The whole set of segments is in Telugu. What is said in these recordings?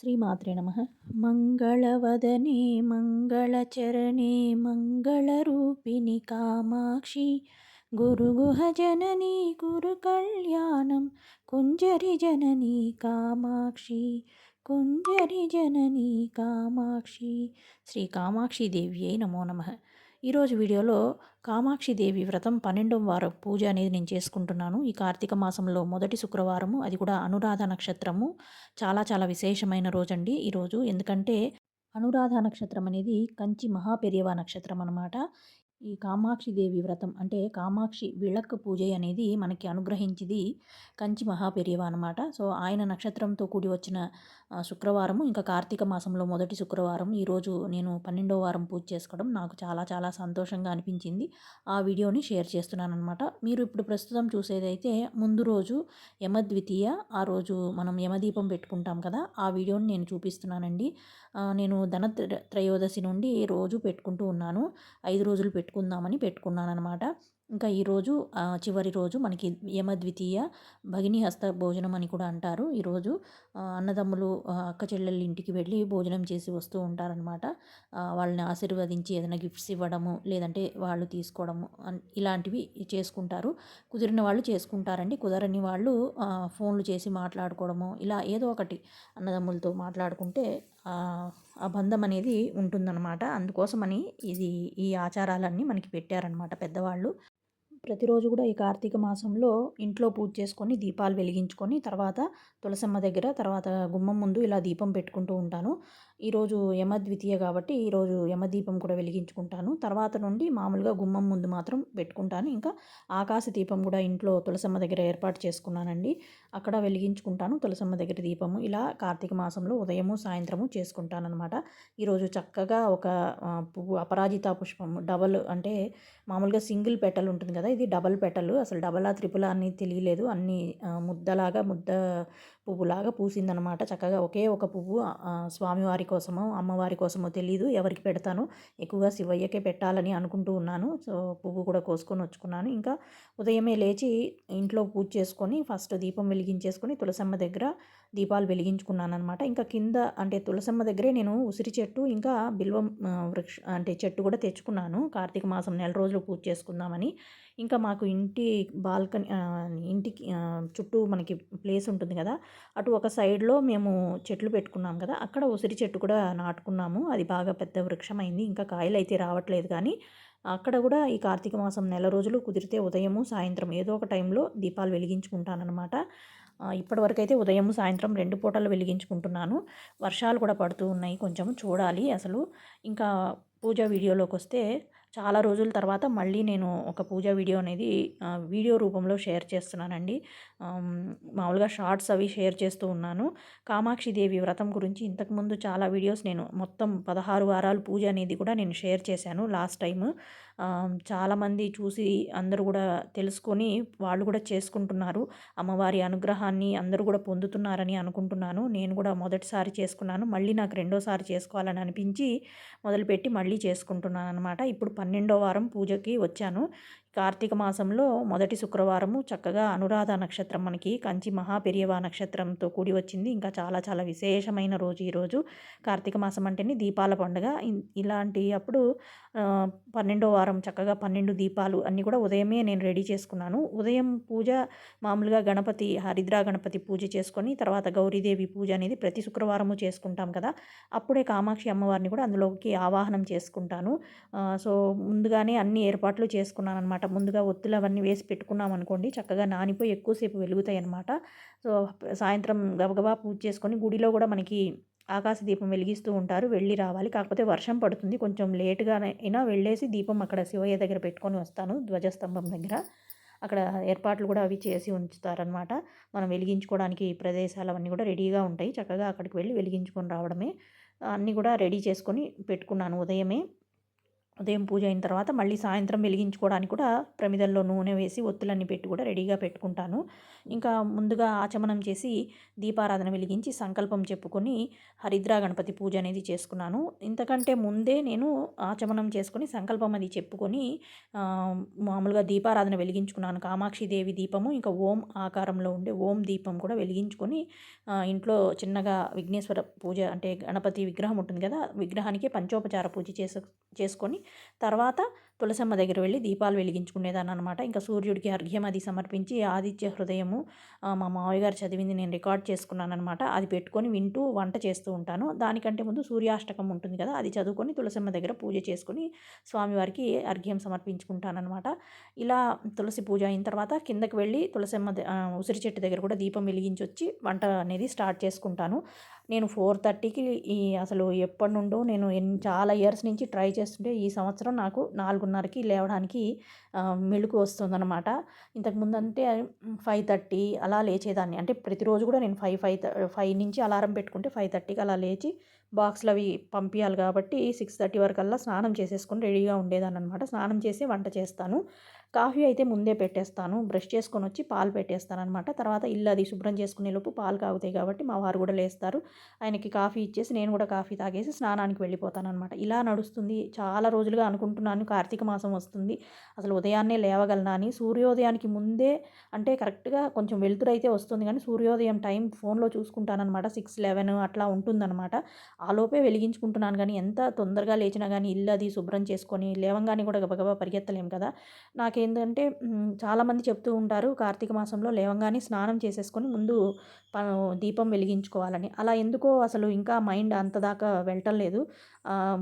శ్రీమాత్రే నమ. మంగళవదనే మంగళచరణే మంగళరూపిణి కామాక్షి. గురుగుహ జననీ కురు కళ్యాణం కుంజరి జననీ కామాక్షి. కుంజరి జననీ కామాక్షి. శ్రీ కామాక్షి దేవ్యై నమో నమ. ఈరోజు వీడియోలో కామాక్షిదేవి వ్రతం పన్నెండవ వారం పూజ అనేది నేను చేసుకుంటున్నాను. ఈ కార్తీక మాసంలో మొదటి శుక్రవారము అది కూడా అనురాధ నక్షత్రము. చాలా చాలా విశేషమైన రోజండి ఈరోజు ఎందుకంటే అనురాధ నక్షత్రం అనేది కంచి మహాపెరియవ నక్షత్రం అనమాట ఈ కామాక్షి దేవి వ్రతం అంటే కామాక్షి విళక్కు పూజ అనేది మనకి అనుగ్రహించింది కంచి మహాపెరియవ అనమాట సో ఆయన నక్షత్రంతో కూడి వచ్చిన శుక్రవారము ఇంకా కార్తీక మాసంలో మొదటి శుక్రవారం ఈరోజు నేను పన్నెండో వారం పూజ చేసుకోవడం నాకు చాలా చాలా సంతోషంగా అనిపించింది. ఆ వీడియోని షేర్ చేస్తున్నాను అనమాట మీరు ఇప్పుడు ప్రస్తుతం చూసేదైతే ముందు రోజు యమద్వితీయ ఆ రోజు మనం యమదీపం పెట్టుకుంటాం కదా ఆ వీడియోని నేను చూపిస్తున్నానండి. నేను ధన త్రయోదశి నుండి రోజు పెట్టుకుంటూ ఉన్నాను. ఐదు రోజులు పెట్టుకుందామని పెట్టుకున్నాను అనమాట ఇంకా ఈరోజు చివరి రోజు మనకి యమద్వితీయ భగిని హస్త భోజనం అని కూడా అంటారు. ఈరోజు అన్నదమ్ములు అక్క చెల్లెళ్ళ ఇంటికి వెళ్ళి భోజనం చేసి వస్తూ ఉంటారనమాట వాళ్ళని ఆశీర్వదించి ఏదైనా గిఫ్ట్స్ ఇవ్వడము లేదంటే వాళ్ళు తీసుకోవడము ఇలాంటివి చేసుకుంటారు. కుదిరిన వాళ్ళు చేసుకుంటారండి. కుదరని వాళ్ళు ఫోన్లు చేసి మాట్లాడుకోవడము ఇలా ఏదో ఒకటి అన్నదమ్ములతో మాట్లాడుకుంటే ఆ బంధం అనేది ఉంటుందన్నమాట. అందుకోసమని ఇది ఈ ఆచారాలన్నీ మనకి పెట్టారనమాట పెద్దవాళ్ళు. ప్రతిరోజు కూడా ఈ కార్తీక మాసంలో ఇంట్లో పూజ చేసుకొని దీపాలు వెలిగించుకొని తర్వాత తులసమ్మ దగ్గర తర్వాత గుమ్మం ముందు ఇలా దీపం పెట్టుకుంటూ ఉంటాను. ఈరోజు యమద్వితీయ కాబట్టి ఈరోజు యమదీపం కూడా వెలిగించుకుంటాను. తర్వాత నుండి మామూలుగా గుమ్మం ముందు మాత్రం పెట్టుకుంటాను. ఇంకా ఆకాశ దీపం కూడా ఇంట్లో తులసమ్మ దగ్గర ఏర్పాటు చేసుకున్నానండి. అక్కడ వెలిగించుకుంటాను తులసమ్మ దగ్గర దీపము. ఇలా కార్తీక మాసంలో ఉదయము సాయంత్రము చేసుకుంటాను అనమాట ఈరోజు చక్కగా ఒక పువ్వు అపరాజిత పుష్పం డబల్ అంటే మామూలుగా సింగిల్ పెటల్ ఉంటుంది కదా ఇది డబల్ పెటల్ అసలు డబల్ ఆ త్రిపుల అని తెలియలేదు. అన్ని ముద్దలాగా ముద్ద పువ్వులాగా పూసిందనమాట చక్కగా ఒకే ఒక పువ్వు స్వామివారి కోసమో అమ్మవారి కోసమో తెలీదు. ఎవరికి పెడతాను? ఎక్కువగా శివయ్యకే పెట్టాలని అనుకుంటూ ఉన్నాను. సో పువ్వు కూడా కోసుకొని వచ్చుకున్నాను. ఇంకా ఉదయమే లేచి ఇంట్లో పూజ చేసుకొని ఫస్ట్ దీపం వెలిగించేసుకొని తులసమ్మ దగ్గర దీపాలు వెలిగించుకున్నాను అనమాట ఇంకా కింద అంటే తులసమ్మ దగ్గరే నేను ఉసిరి చెట్టు ఇంకా బిల్వం వృక్ష అంటే చెట్టు కూడా తెచ్చుకున్నాను. కార్తీక మాసం నెల రోజులు పూజ చేసుకుందామని. ఇంకా మాకు ఇంటి బాల్కనీ ఇంటికి చుట్టూ మనకి ప్లేస్ ఉంటుంది కదా. అటు ఒక సైడ్లో మేము చెట్లు పెట్టుకున్నాం కదా. అక్కడ ఉసిరి చెట్టు కూడా నాటుకున్నాము. అది బాగా పెద్ద వృక్షం అయింది ఇంకా కాయలు అయితే రావట్లేదు కానీ అక్కడ కూడా ఈ కార్తీక మాసం నెల రోజులు కుదిరితే ఉదయము సాయంత్రం ఏదో ఒక టైంలో దీపాలు వెలిగించుకుంటానమాట ఇప్పటివరకు అయితే ఉదయం సాయంత్రం రెండు పూటలు వెలిగించుకుంటున్నాను. వర్షాలు కూడా పడుతూ ఉన్నాయి. కొంచెం చూడాలి అసలు. ఇంకా పూజ వీడియోలోకి వస్తే చాలా రోజుల తర్వాత మళ్ళీ నేను ఒక పూజ వీడియో అనేది వీడియో రూపంలో షేర్ చేస్తున్నానండి. మామూలుగా షార్ట్స్ అవి షేర్ చేస్తూ ఉన్నాను. కామాక్షి దేవి వ్రతం గురించి ఇంతకుముందు చాలా వీడియోస్ నేను మొత్తం పదహారు వారాలు పూజ అనేది కూడా నేను షేర్ చేశాను లాస్ట్ టైం చాలామంది చూసి అందరూ కూడా తెలుసుకొని వాళ్ళు కూడా చేసుకుంటున్నారు. అమ్మవారి అనుగ్రహాన్ని అందరూ కూడా పొందుతున్నారని అనుకుంటున్నాను. నేను కూడా మొదటిసారి చేసుకున్నాను. మళ్ళీ నాకు రెండోసారి చేసుకోవాలని అనిపించి మొదలుపెట్టి మళ్ళీ చేసుకుంటున్నాను అనమాట ఇప్పుడు పన్నెండో వారం పూజకి వచ్చాను. కార్తీక మాసంలో మొదటి శుక్రవారము చక్కగా అనురాధ నక్షత్రం మనకి కంచి మహాపెరియవ నక్షత్రంతో కూడి వచ్చింది. ఇంకా చాలా చాలా విశేషమైన రోజు ఈరోజు కార్తీక మాసం అంటేనే దీపాల పండుగ. ఇలాంటి అప్పుడు పన్నెండో వారం చక్కగా పన్నెండు దీపాలు అన్నీ కూడా ఉదయమే నేను రెడీ చేసుకున్నాను. ఉదయం పూజ మామూలుగా గణపతి హరిద్రా గణపతి పూజ చేసుకొని తర్వాత గౌరీదేవి పూజ అనేది ప్రతి శుక్రవారము చేసుకుంటాం కదా. అప్పుడే కామాక్షి అమ్మవారిని కూడా అందులోకి ఆవాహనం చేసుకుంటాను. సో ముందుగానే అన్ని ఏర్పాట్లు చేసుకున్నాను అనమాట ముందుగా ఒత్తులు అవన్నీ వేసి పెట్టుకున్నాం అనుకోండి చక్కగా నానిపోయి ఎక్కువసేపు వెలుగుతాయి అనమాట. సో సాయంత్రం గబగబా పూజ చేసుకొని గుడిలో కూడా మనకి ఆకాశ దీపం వెలిగిస్తూ ఉంటారు వెళ్ళి రావాలి. కాకపోతే వర్షం పడుతుంది కొంచెం లేటుగా అయినా వెళ్ళేసి దీపం అక్కడ శివయ్య దగ్గర పెట్టుకొని వస్తాను ధ్వజస్తంభం దగ్గర. అక్కడ ఏర్పాట్లు కూడా అవి చేసి ఉంచుతారనమాట. మనం వెలిగించుకోవడానికి ప్రదేశాలు అవన్నీ కూడా రెడీగా ఉంటాయి. చక్కగా అక్కడికి వెళ్ళి వెలిగించుకొని రావడమే. అన్నీ కూడా రెడీ చేసుకొని పెట్టుకున్నాను ఉదయమే. ఉదయం పూజ అయిన తర్వాత మళ్ళీ సాయంత్రం వెలిగించుకోవడానికి కూడా ప్రమిదల్లో నూనె వేసి ఒత్తులన్నీ పెట్టి కూడా రెడీగా పెట్టుకుంటాను. ఇంకా ముందుగా ఆచమనం చేసి దీపారాధన వెలిగించి సంకల్పం చెప్పుకొని హరిద్రా గణపతి పూజ అనేది చేసుకున్నాను. ఇంతకంటే ముందే నేను ఆచమనం చేసుకొని సంకల్పం అది చెప్పుకొని మామూలుగా దీపారాధన వెలిగించుకున్నాను. కామాక్షి దేవి దీపము ఇంకా ఓం ఆకారంలో ఉండే ఓం దీపం కూడా వెలిగించుకొని ఇంట్లో చిన్నగా విఘ్నేశ్వర పూజ అంటే గణపతి విగ్రహం ఉంటుంది కదా విగ్రహానికి పంచోపచార పూజ చేసు చేసుకొని తర్వాత తులసమ్మ దగ్గర వెళ్ళి దీపాలు వెలిగించుకునేదాన్ని అనమాట ఇంకా సూర్యుడికి అర్ఘ్యం అది సమర్పించి ఆదిత్య హృదయము మా మావయ్య గారు చదివింది నేను రికార్డ్ చేసుకున్నాను అనమాట అది పెట్టుకొని వింటూ వంట చేస్తూ ఉంటాను. దానికంటే ముందు సూర్యాష్టకం ఉంటుంది కదా అది చదువుకొని తులసమ్మ దగ్గర పూజ చేసుకుని స్వామివారికి అర్ఘ్యం సమర్పించుకుంటానమాట ఇలా తులసి పూజ అయిన తర్వాత కిందకి వెళ్ళి తులసమ్మ ఉసిరి చెట్టు దగ్గర కూడా దీపం వెలిగించి వచ్చి వంట అనేది స్టార్ట్ చేసుకుంటాను. నేను ఫోర్ థర్టీకి ఈ అసలు ఎప్పటి నుండో నేను చాలా ఇయర్స్ నుంచి ట్రై చేస్తుంటే ఈ సంవత్సరం నాకు నాలుగు నాలుగున్నరకి లేవడానికి మెలకు వస్తుందన్నమాట. ఇంతకుముందు అంటే ఫైవ్ థర్టీ అలా లేచేదాన్ని. అంటే ప్రతిరోజు కూడా నేను ఫైవ్ ఫైవ్ ఫైవ్ నుంచి అలారం పెట్టుకుంటే ఫైవ్ థర్టీకి అలా లేచి బాక్స్లు అవి పంపించాలి కాబట్టి సిక్స్ థర్టీ వరకల్లా స్నానం చేసేసుకొని రెడీగా ఉండేదాన్ని అనమాట స్నానం చేసి వంట చేస్తాను. కాఫీ అయితే ముందే పెట్టేస్తాను బ్రష్ చేసుకొని వచ్చి పాలు పెట్టేస్తాను అనమాట తర్వాత ఇల్లు అది శుభ్రం చేసుకునే లోపు పాలు కాగుతాయి కాబట్టి మా వారు కూడా లేస్తారు. ఆయనకి కాఫీ ఇచ్చేసి నేను కూడా కాఫీ తాగేసి స్నానానికి వెళ్ళిపోతాను అనమాట ఇలా నడుస్తుంది. చాలా రోజులుగా అనుకుంటున్నాను కార్తీక మాసం వస్తుంది. అసలు ఉదయాన్నే లేవగలనా అని. సూర్యోదయానికి ముందే అంటే కరెక్ట్గా కొంచెం వెలుతురైతే అయితే వస్తుంది కానీ సూర్యోదయం టైం ఫోన్లో చూసుకుంటానమాట సిక్స్ లెవెన్ అట్లా ఉంటుందన్నమాట. ఆలోపే వెలిగించుకుంటున్నాను కానీ ఎంత తొందరగా లేచినా కానీ ఇల్లు అది శుభ్రం చేసుకొని లేవంగానే కూడా గబగబా పరిగెత్తలేం కదా. నాకు నాకేంటంటే చాలామంది చెప్తూ ఉంటారు కార్తీక మాసంలో లేవంగానే స్నానం చేసేసుకొని ముందు దీపం వెలిగించుకోవాలని. అలా ఎందుకో అసలు ఇంకా మైండ్ అంత దాకా వెళ్ళటం లేదు.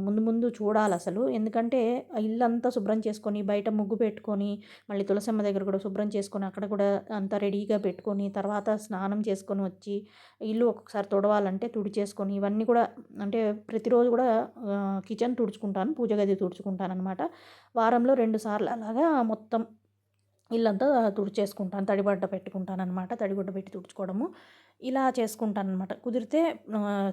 ముందు ముందు చూడాలి అసలు. ఎందుకంటే ఇల్లంతా శుభ్రం చేసుకొని బయట ముగ్గు పెట్టుకొని మళ్ళీ తులసమ్మ దగ్గర కూడా శుభ్రం చేసుకొని అక్కడ కూడా అంతా రెడీగా పెట్టుకొని తర్వాత స్నానం చేసుకొని వచ్చి ఇల్లు ఒక్కొక్కసారి తుడవాలంటే తుడిచేసుకొని ఇవన్నీ కూడా అంటే ప్రతిరోజు కూడా కిచెన్ తుడుచుకుంటాను పూజ గది తుడుచుకుంటాను అనమాట వారంలో రెండు సార్లు అలాగా మొత్తం ఇల్లంతా తుడిచేసుకుంటాను. తడిబడ్డ పెట్టుకుంటాను అనమాట తడిగుడ్డ పెట్టి తుడుచుకోవడము. ఇలా చేసుకుంటాను అనమాట కుదిరితే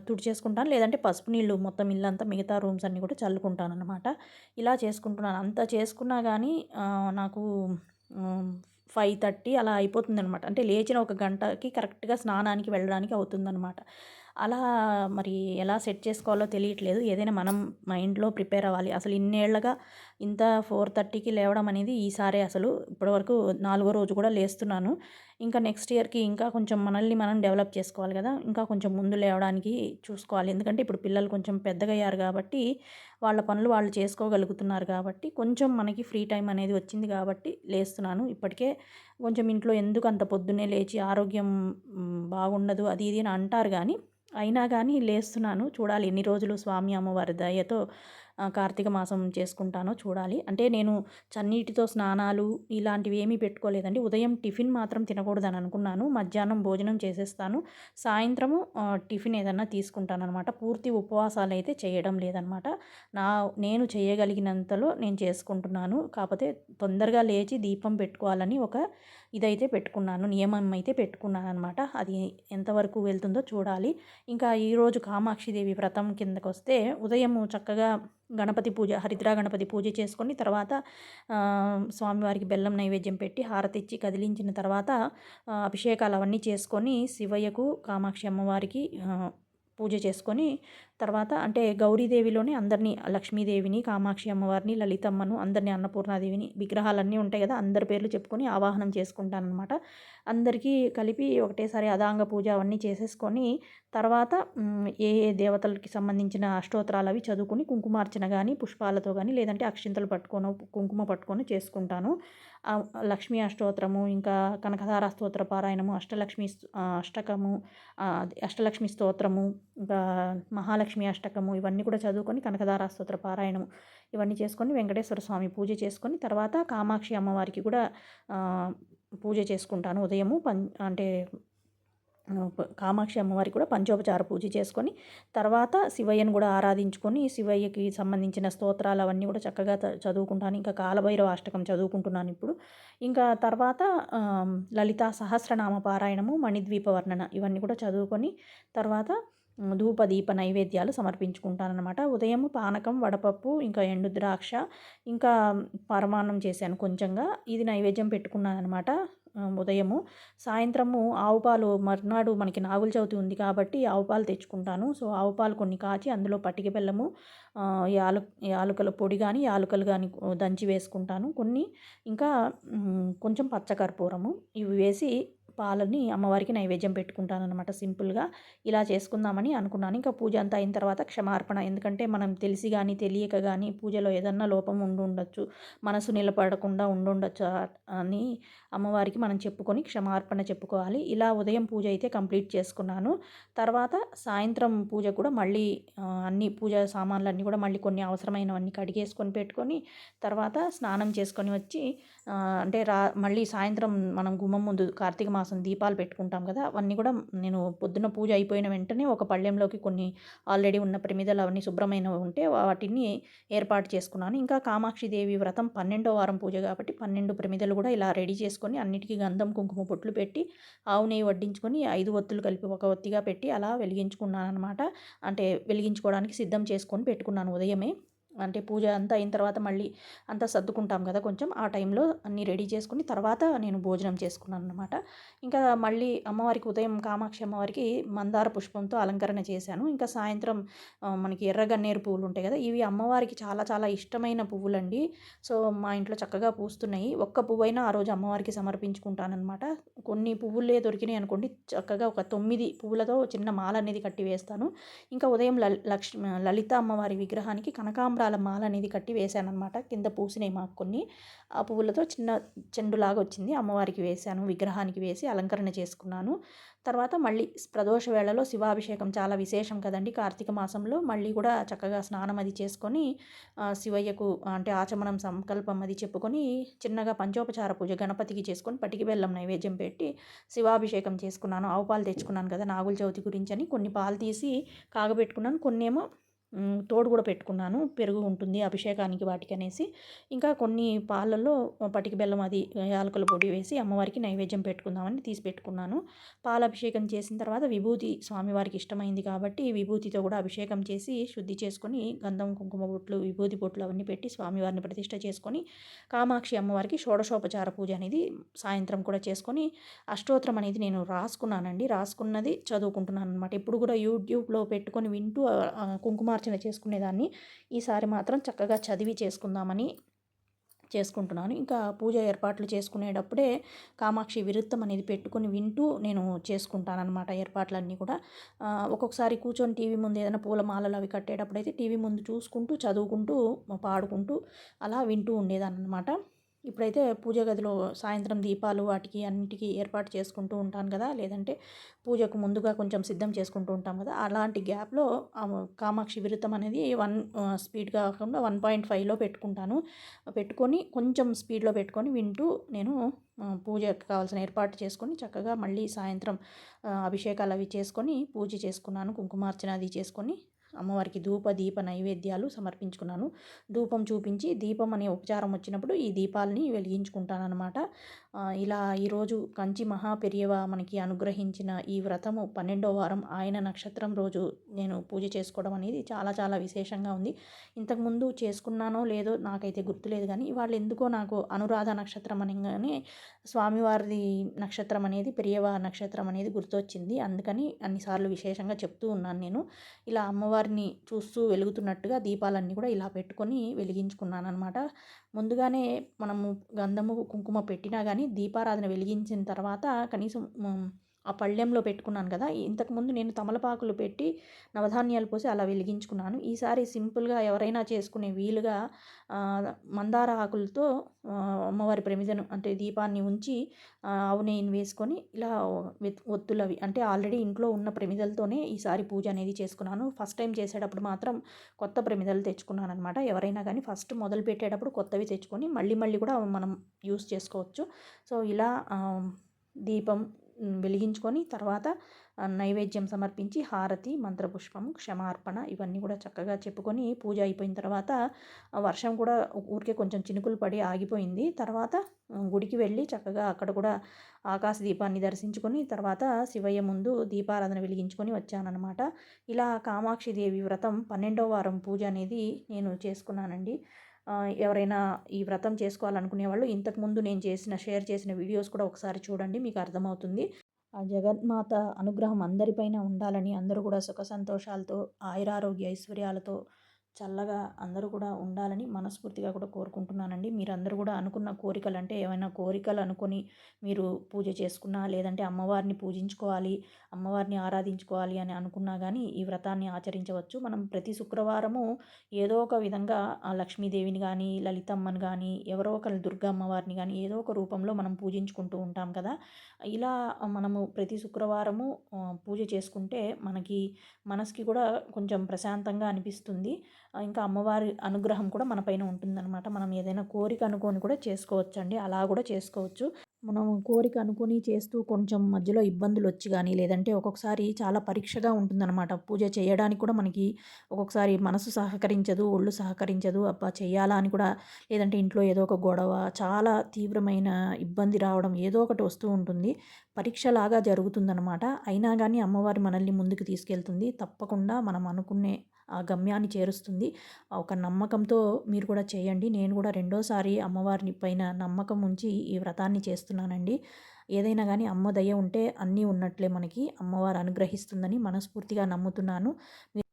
తుడిచేసుకుంటాను. లేదంటే పసుపు నీళ్ళు మొత్తం ఇల్లంతా మిగతా రూమ్స్ అన్నీ కూడా చల్లుకుంటాను అనమాట ఇలా చేసుకుంటున్నాను. అంత చేసుకున్నా కానీ నాకు ఫైవ్ థర్టీ అలా అయిపోతుందనమాట అంటే లేచిన ఒక గంటకి కరెక్ట్గా స్నానానికి వెళ్ళడానికి అవుతుందనమాట అలా మరి ఎలా సెట్ చేసుకోవాలో తెలియట్లేదు. ఏదైనా మనం మైండ్లో ప్రిపేర్ అవ్వాలి. అసలు ఇన్నేళ్ళగా ఇంత ఫోర్ థర్టీకి లేవడం అనేది ఈసారే అసలు. ఇప్పటివరకు నాలుగో రోజు కూడా లేస్తున్నాను. ఇంకా నెక్స్ట్ ఇయర్కి ఇంకా కొంచెం మనల్ని మనం డెవలప్ చేసుకోవాలి కదా. ఇంకా కొంచెం ముందు లేవడానికి చూసుకోవాలి. ఎందుకంటే ఇప్పుడు పిల్లలు కొంచెం పెద్దగా అయ్యారు కాబట్టి వాళ్ళ పనులు వాళ్ళు చేసుకోగలుగుతున్నారు కాబట్టి కొంచెం మనకి ఫ్రీ టైం అనేది వచ్చింది కాబట్టి లేస్తున్నాను. ఇప్పటికే కొంచెం ఇంట్లో ఎందుకు అంత పొద్దున్నే లేచి ఆరోగ్యం బాగుండదు అది ఇది అని అంటారు కానీ అయినా కానీ లేస్తున్నాను. చూడాలి ఎన్ని రోజులు స్వామి అమ్మవారి దయతో కార్తీక మాసం చేసుకుంటానో చూడాలి. అంటే నేను చన్నీటితో స్నానాలు ఇలాంటివి ఏమీ పెట్టుకోలేదండి. ఉదయం టిఫిన్ మాత్రం తినకూడదని అనుకున్నాను. మధ్యాహ్నం భోజనం చేసేస్తాను. సాయంత్రము టిఫిన్ ఏదన్నా తీసుకుంటాను అనమాట పూర్తి ఉపవాసాలు అయితే చేయడం లేదనమాట నా నేను చేయగలిగినంతలో నేను చేసుకుంటున్నాను. కాకపోతే తొందరగా లేచి దీపం పెట్టుకోవాలని ఒక ఇదైతే పెట్టుకున్నాను. నియమం అయితే పెట్టుకున్నాను అనమాట అది ఎంతవరకు వెళ్తుందో చూడాలి. ఇంకా ఈరోజు కామాక్షిదేవి వ్రతం కిందకు వస్తే ఉదయం చక్కగా గణపతి పూజ హరిద్రా గణపతి పూజ చేసుకొని తర్వాత స్వామివారికి బెల్లం నైవేద్యం పెట్టి హారతిచ్చి కదిలించిన తర్వాత అభిషేకాలు అవన్నీ చేసుకొని శివయ్యకు కామాక్షి అమ్మవారికి పూజ చేసుకొని తర్వాత అంటే గౌరీదేవిలోనే అందరినీ లక్ష్మీదేవిని కామాక్షి అమ్మవారిని లలితమ్మను అందరినీ అన్నపూర్ణాదేవిని విగ్రహాలన్నీ ఉంటాయి కదా అందరి పేర్లు చెప్పుకొని ఆవాహనం చేసుకుంటానమాట అందరికీ కలిపి ఒకటేసారి అదాంగ పూజ అవన్నీ చేసేసుకొని తర్వాత ఏ ఏ దేవతలకి సంబంధించిన అష్టోత్తరాలు అవి చదువుకుని కుంకుమార్చన కానీ పుష్పాలతో కానీ లేదంటే అక్షింతలు పట్టుకోను కుంకుమ పట్టుకొని చేసుకుంటాను. లక్ష్మీ అష్టోత్తరము ఇంకా కనకధార స్తోత్ర పారాయణము అష్టలక్ష్మి అష్టకము అష్టలక్ష్మి స్తోత్రము ఇంకా మహాలక్ష్మి అష్టకము ఇవన్నీ కూడా చదువుకొని కనకధార స్తోత్ర పారాయణము ఇవన్నీ చేసుకొని వెంకటేశ్వర స్వామి పూజ చేసుకొని తర్వాత కామాక్షి అమ్మవారికి కూడా పూజ చేసుకుంటాను ఉదయము పం అంటే కామాక్షి అమ్మవారికి కూడా పంచోపచార పూజ చేసుకొని తర్వాత శివయ్యను కూడా ఆరాధించుకొని శివయ్యకి సంబంధించిన స్తోత్రాలు అవన్నీ కూడా చక్కగా చదువుకుంటాను. ఇంకా కాలభైరవ అష్టకం చదువుకుంటున్నాను ఇప్పుడు. ఇంకా తర్వాత లలితా సహస్రనామ పారాయణము మణిద్వీప వర్ణన ఇవన్నీ కూడా చదువుకొని తర్వాత ధూప దీప నైవేద్యాలు సమర్పించుకుంటానన్నమాట. ఉదయం పానకం వడపప్పు ఇంకా ఎండు ద్రాక్ష ఇంకా పరమాన్నం చేశాను కొంచెంగా. ఇది నైవేద్యం పెట్టుకున్నాను అనమాట ఉదయము. సాయంత్రము ఆవు పాలు మర్నాడు మనకి నాగుల చవితి ఉంది కాబట్టి ఆవు పాలు తెచ్చుకుంటాను. సో ఆవు పాలు కొన్ని కాచి అందులో పట్టిక బెల్లము యాలు యాలుకల పొడి కానీ యాలుకలు కానీ దంచి వేసుకుంటాను. కొన్ని ఇంకా కొంచెం పచ్చకర్పూరము ఇవి వేసి పాలని అమ్మవారికి నైవేద్యం పెట్టుకుంటాను అనమాట సింపుల్గా. ఇలా చేసుకుందామని అనుకున్నాను. ఇంకా పూజ అంతా అయిన తర్వాత క్షమార్పణ. ఎందుకంటే మనం తెలిసి కానీ తెలియక కానీ పూజలో ఏదన్నా లోపం ఉండి ఉండొచ్చు మనసు నిలబడకుండా ఉండుండొచ్చు అని అమ్మవారికి మనం చెప్పుకొని క్షమార్పణ చెప్పుకోవాలి. ఇలా ఉదయం పూజ అయితే కంప్లీట్ చేసుకున్నాను. తర్వాత సాయంత్రం పూజ కూడా మళ్ళీ అన్ని పూజ సామాన్లు అన్నీ కూడా మళ్ళీ కొన్ని అవసరమైనవన్నీ కడిగేసుకొని పెట్టుకొని తర్వాత స్నానం చేసుకొని వచ్చి అంటే రా మళ్ళీ సాయంత్రం మనం గుమ్మం ముందు కార్తీక మాసం దీపాలు పెట్టుకుంటాం కదా అవన్నీ కూడా నేను పొద్దున పూజ అయిపోయిన వెంటనే ఒక పళ్ళెంలోకి కొన్ని ఆల్రెడీ ఉన్న ప్రమిదలు అవన్నీ శుభ్రమైనవి ఉంటే వాటిని ఏర్పాటు చేసుకున్నాను. ఇంకా కామాక్షి దేవి వ్రతం పన్నెండో వారం పూజ కాబట్టి పన్నెండు ప్రమిదలు కూడా ఇలా రెడీ చేసుకొని అన్నిటికీ గంధం కుంకుమ పొట్లు పెట్టి ఆవు నెయ్యి వడ్డించుకొని ఐదు ఒత్తులు కలిపి ఒక ఒత్తిగా పెట్టి అలా వెలిగించుకున్నాను అనమాట అంటే వెలిగించుకోవడానికి సిద్ధం చేసుకొని పెట్టుకున్నాను ఉదయమే. అంటే పూజ అంతా అయిన తర్వాత మళ్ళీ అంతా సర్దుకుంటాం కదా కొంచెం. ఆ టైంలో అన్నీ రెడీ చేసుకుని తర్వాత నేను భోజనం చేసుకున్నాను అనమాట ఇంకా మళ్ళీ అమ్మవారికి ఉదయం కామాక్షి అమ్మవారికి మందార పుష్పంతో అలంకరణ చేశాను. ఇంకా సాయంత్రం మనకి ఎర్రగన్నేరు పువ్వులు ఉంటాయి కదా ఇవి అమ్మవారికి చాలా చాలా ఇష్టమైన పువ్వులండి. సో మా ఇంట్లో చక్కగా పూస్తున్నాయి. ఒక్క పువ్వైనా ఆ రోజు అమ్మవారికి సమర్పించుకుంటానమాట కొన్ని పువ్వులే దొరికినాయి అనుకోండి చక్కగా ఒక తొమ్మిది పువ్వులతో చిన్న మాల అనేది కట్టి వేస్తాను. ఇంకా ఉదయం లక్ష్మి లలిత అమ్మవారి విగ్రహానికి కనకాంబ కనకాంబరాల మాల అనేది కట్టి వేశాను అనమాట కింద పూసినాయి మాకు కొన్ని. ఆ పువ్వులతో చిన్న చెండులాగా వచ్చింది. అమ్మవారికి వేశాను విగ్రహానికి వేసి అలంకరణ చేసుకున్నాను. తర్వాత మళ్ళీ ప్రదోష వేళలో శివాభిషేకం చాలా విశేషం కదండి. కార్తీక మాసంలో మళ్ళీ కూడా చక్కగా స్నానం అది చేసుకొని శివయ్యకు అంటే ఆచమనం సంకల్పం అది చెప్పుకొని చిన్నగా పంచోపచార పూజ గణపతికి చేసుకొని పటికి బెల్లం నైవేద్యం పెట్టి శివాభిషేకం చేసుకున్నాను. ఆవు పాలు తెచ్చుకున్నాను కదా నాగుల చవితి గురించి అని కొన్ని పాలు తీసి కాగబెట్టుకున్నాను. కొన్ని ఏమో తోడు కూడా పెట్టుకున్నాను. పెరుగు ఉంటుంది అభిషేకానికి వాటికి అనేసి ఇంకా కొన్ని పాలల్లో పటికి బెల్లం అది యాలకుల పొడి వేసి అమ్మవారికి నైవేద్యం పెట్టుకుందామని తీసి పెట్టుకున్నాను. పాల అభిషేకం చేసిన తర్వాత విభూతి స్వామివారికి ఇష్టమైంది కాబట్టి విభూతితో కూడా అభిషేకం చేసి శుద్ధి చేసుకొని గంధం కుంకుమ బొట్లు విభూతి బొట్లు అవన్నీ పెట్టి స్వామివారిని ప్రతిష్ట చేసుకొని కామాక్షి అమ్మవారికి షోడశోపచార పూజ అనేది సాయంత్రం కూడా చేసుకొని అష్టోత్తరం అనేది నేను రాసుకున్నానండి. రాసుకున్నది చదువుకుంటున్నాను అనమాట ఇప్పుడు కూడా యూట్యూబ్లో పెట్టుకొని వింటూ కుంకుమ ఆలోచన చేసుకునేదాన్ని. ఈసారి మాత్రం చక్కగా చదివి చేసుకుందామని చేసుకుంటున్నాను. ఇంకా పూజ ఏర్పాట్లు చేసుకునేటప్పుడే కామాక్షి విరుత్తం అనేది పెట్టుకుని వింటూ నేను చేసుకుంటానన్నమాట ఏర్పాట్లన్నీ కూడా. ఒక్కొక్కసారి కూర్చొని టీవీ ముందు ఏదైనా పూలమాలలు అవి కట్టేటప్పుడైతే టీవీ ముందు చూసుకుంటూ చదువుకుంటూ పాడుకుంటూ అలా వింటూ ఉండేదాన్ని అనమాట ఇప్పుడైతే పూజ గదిలో సాయంత్రం దీపాలు వాటికి అన్నిటికీ ఏర్పాటు చేసుకుంటూ ఉంటాను కదా. లేదంటే పూజకు ముందుగా కొంచెం సిద్ధం చేసుకుంటూ ఉంటాం కదా. అలాంటి గ్యాప్లో కామాక్షి విరుతం అనేది వన్ స్పీడ్ కాకుండా వన్ పాయింట్ ఫైవ్లో పెట్టుకుంటాను. పెట్టుకొని కొంచెం స్పీడ్లో పెట్టుకొని వింటూ నేను పూజకు కావాల్సిన ఏర్పాటు చేసుకొని చక్కగా మళ్ళీ సాయంత్రం అభిషేకాలు అవి చేసుకొని పూజ చేసుకున్నాను. కుంకుమార్చన అది చేసుకొని అమ్మవారికి ధూప దీప నైవేద్యాలు సమర్పించుకున్నాను. ధూపం చూపించి దీపం అనే ఉపచారం వచ్చినప్పుడు ఈ దీపాలని వెలిగించుకుంటానన్నమాట. ఇలా ఈరోజు కంచి మహాపెరియవ మనకి అనుగ్రహించిన ఈ వ్రతము పన్నెండో వారం ఆయన నక్షత్రం రోజు నేను పూజ చేసుకోవడం అనేది చాలా చాలా విశేషంగా ఉంది. ఇంతకుముందు చేసుకున్నానో లేదో నాకైతే గుర్తులేదు కానీ వాళ్ళు ఎందుకో నాకు అనురాధ నక్షత్రం అనగానే స్వామివారిది నక్షత్రం అనేది పెరియవ నక్షత్రం అనేది గుర్తొచ్చింది. అందుకని అన్నిసార్లు విశేషంగా చెప్తూ ఉన్నాను నేను. ఇలా అమ్మవారిని చూస్తూ వెలుగుతున్నట్టుగా దీపాలన్నీ కూడా ఇలా పెట్టుకొని వెలిగించుకున్నాను అనమాట ముందుగానే మనము గంధము కుంకుమ పెట్టినా కానీ దీపారాధన వెలిగించిన తర్వాత కనీసం ఆ పళ్ళెంలో పెట్టుకున్నాను కదా ఇంతకుముందు నేను తమలపాకులు పెట్టి నవధాన్యాలు పోసి అలా వెలిగించుకున్నాను. ఈసారి సింపుల్గా ఎవరైనా చేసుకునే వీలుగా మందార ఆకులతో అమ్మవారి ప్రమిదను అంటే దీపాన్ని ఉంచి ఆవు నెయ్యిని వేసుకొని ఇలా ఒత్తులవి అంటే ఆల్రెడీ ఇంట్లో ఉన్న ప్రమిదలతోనే ఈసారి పూజ అనేది చేసుకున్నాను. ఫస్ట్ టైం చేసేటప్పుడు మాత్రం కొత్త ప్రమిదలు తెచ్చుకున్నాను అనమాట ఎవరైనా కానీ ఫస్ట్ మొదలు పెట్టేటప్పుడు కొత్తవి తెచ్చుకొని మళ్ళీ మళ్ళీ కూడా మనం యూస్ చేసుకోవచ్చు. సో ఇలా దీపం వెలిగించుకొని తర్వాత నైవేద్యం సమర్పించి హారతి మంత్రపుష్పం క్షమార్పణ ఇవన్నీ కూడా చక్కగా చెప్పుకొని పూజ అయిపోయిన తర్వాత వర్షం కూడా ఊరికే కొంచెం చినుకులు పడి ఆగిపోయింది. తర్వాత గుడికి వెళ్ళి చక్కగా అక్కడ కూడా ఆకాశ దీపాన్ని దర్శించుకొని తర్వాత శివయ్య ముందు దీపారాధన వెలిగించుకొని వచ్చానన్నమాట. ఇలా కామాక్షి దేవి వ్రతం పన్నెండో వారం పూజ అనేది నేను చేసుకున్నానండి. ఎవరైనా ఈ వ్రతం చేసుకోవాలనుకునే వాళ్ళు ఇంతకుముందు నేను చేసిన షేర్ చేసిన వీడియోస్ కూడా ఒకసారి చూడండి మీకు అర్థమవుతుంది. ఆ జగన్మాత అనుగ్రహం అందరిపైన ఉండాలని అందరూ కూడా సుఖ సంతోషాలతో ఆయురారోగ్య ఐశ్వర్యాలతో చల్లగా అందరూ కూడా ఉండాలని మనస్ఫూర్తిగా కూడా కోరుకుంటున్నానండి. మీరందరూ కూడా అనుకున్న కోరికలు అంటే ఏమైనా కోరికలు అనుకొని మీరు పూజ చేసుకున్నా లేదంటే అమ్మవారిని పూజించుకోవాలి అమ్మవారిని ఆరాధించుకోవాలి అని అనుకున్నా కానీ ఈ వ్రతాన్ని ఆచరించవచ్చు. మనం ప్రతి శుక్రవారము ఏదో ఒక విధంగా ఆ లక్ష్మీదేవిని కానీ లలితమ్మని కానీ ఎవరో ఒక దుర్గా అమ్మవారిని కానీ ఏదో ఒక రూపంలో మనం పూజించుకుంటూ ఉంటాం కదా. ఇలా మనము ప్రతి శుక్రవారము పూజ చేసుకుంటే మనకి మనసుకి కూడా కొంచెం ప్రశాంతంగా అనిపిస్తుంది. ఇంకా అమ్మవారి అనుగ్రహం కూడా మన పైన ఉంటుందన్నమాట. మనం ఏదైనా కోరిక అనుకొని కూడా చేసుకోవచ్చండి. అలా కూడా చేసుకోవచ్చు. మనం కోరిక అనుకొని చేస్తూ కొంచెం మధ్యలో ఇబ్బందులు వచ్చి కానీ లేదంటే ఒక్కొక్కసారి చాలా పరీక్షగా ఉంటుందన్నమాట. పూజ చేయడానికి కూడా మనకి ఒక్కొక్కసారి మనసు సహకరించదు ఒళ్ళు సహకరించదు. అబ్బా చేయాలా అని కూడా లేదంటే ఇంట్లో ఏదో ఒక గొడవ చాలా తీవ్రమైన ఇబ్బంది రావడం ఏదో ఒకటి వస్తూ ఉంటుంది. పరీక్షలాగా జరుగుతుందన్నమాట. అయినా కానీ అమ్మవారి మనల్ని ముందుకు తీసుకెళ్తుంది. తప్పకుండా మనం అనుకునే ఆ గమ్యాన్ని చేరుస్తుంది. ఒక నమ్మకంతో మీరు కూడా చేయండి. నేను కూడా రెండోసారి అమ్మవారిని పైన నమ్మకం ఉంచి ఈ వ్రతాన్ని చేస్తున్నానండి. ఏదైనా కానీ అమ్మ దయ ఉంటే అన్నీ ఉన్నట్లే మనకి అమ్మవారు అనుగ్రహిస్తుందని మనస్ఫూర్తిగా నమ్ముతున్నాను.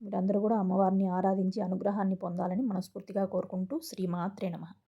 మీరందరూ కూడా అమ్మవారిని ఆరాధించి అనుగ్రహాన్ని పొందాలని మనస్ఫూర్తిగా కోరుకుంటూ శ్రీమాత్రే నమ.